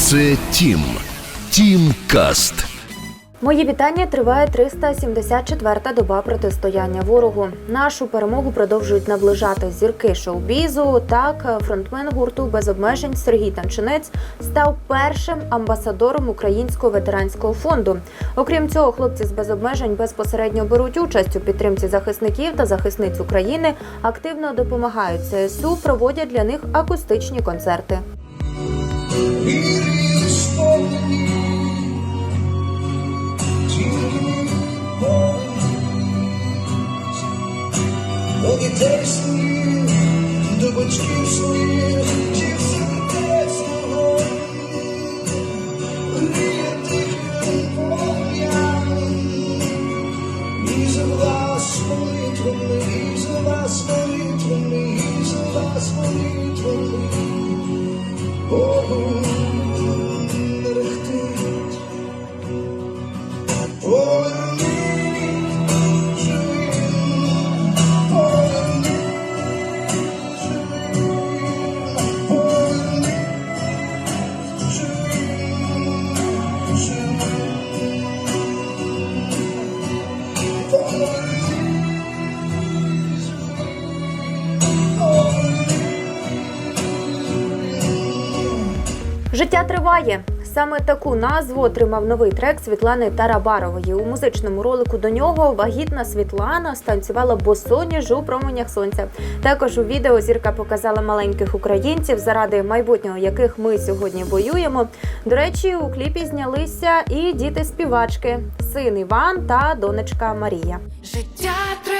Це Тім. Тім Каст. Мої вітання триває 374-та доба протистояння ворогу. Нашу перемогу продовжують наближати зірки шоу-бізу. Так, фронтмен гурту без обмежень Сергій Танчинець став першим амбасадором українського ветеранського фонду. Окрім цього, хлопці з без обмежень безпосередньо беруть участь у підтримці захисників та захисниць України, активно допомагають ЦСУ, проводять для них акустичні концерти. Дітей своїх, до батьків своїх, сердецького, мріяти полум'ям. І за вас молитвами, і за вас молитвами, і за вас молитвами. Богу мерехтить. Поверніть Життя триває. Саме таку назву отримав новий трек Світлани Тарабарової. У музичному ролику до нього вагітна Світлана станцювала босоніж у променях сонця. Також у відео зірка показала маленьких українців, заради майбутнього яких ми сьогодні воюємо. До речі, у кліпі знялися і діти співачки, син Іван та донечка Марія. Життя триває.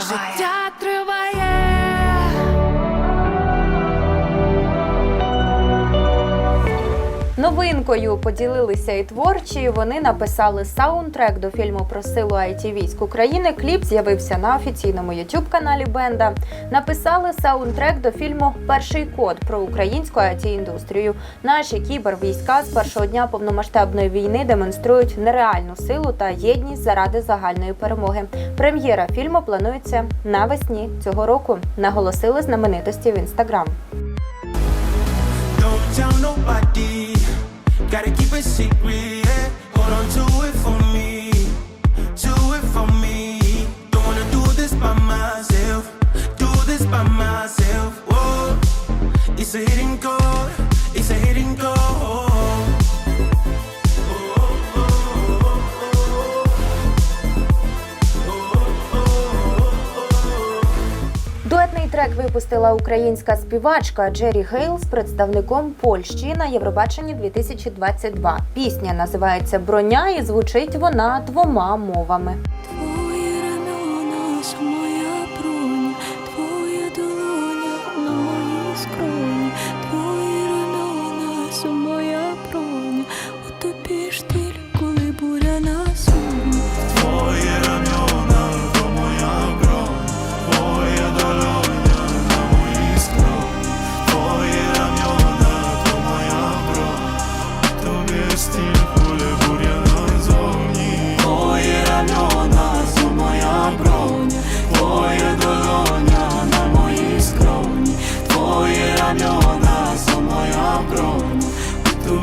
Триває Життя триває Новинкою поділилися і творчі. Вони написали саундтрек до фільму про силу IT військ України. Кліп з'явився на офіційному youtube каналі Бенда. Написали саундтрек до фільму Перший код про українську it індустрію. Наші кібервійська з першого дня повномасштабної війни демонструють нереальну силу та єдність заради загальної перемоги. Прем'єра фільму планується навесні цього року. Наголосили знаменитості в інстаграм. Don't tell трек випустила українська співачка Джері Гейл з представником Польщі на Євробаченні 2022. Пісня називається Броня і звучить вона двома мовами. Твої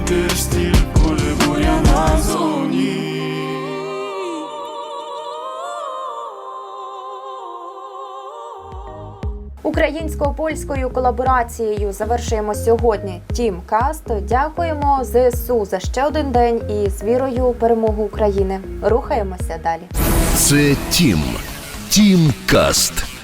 Тобі стіль, буря назовні. Українсько-польською колаборацією завершуємо сьогодні Тім Каст. Дякуємо ЗСУ за ще один день і з вірою у перемогу України. Рухаємося далі. Це Тім. Тім Каст.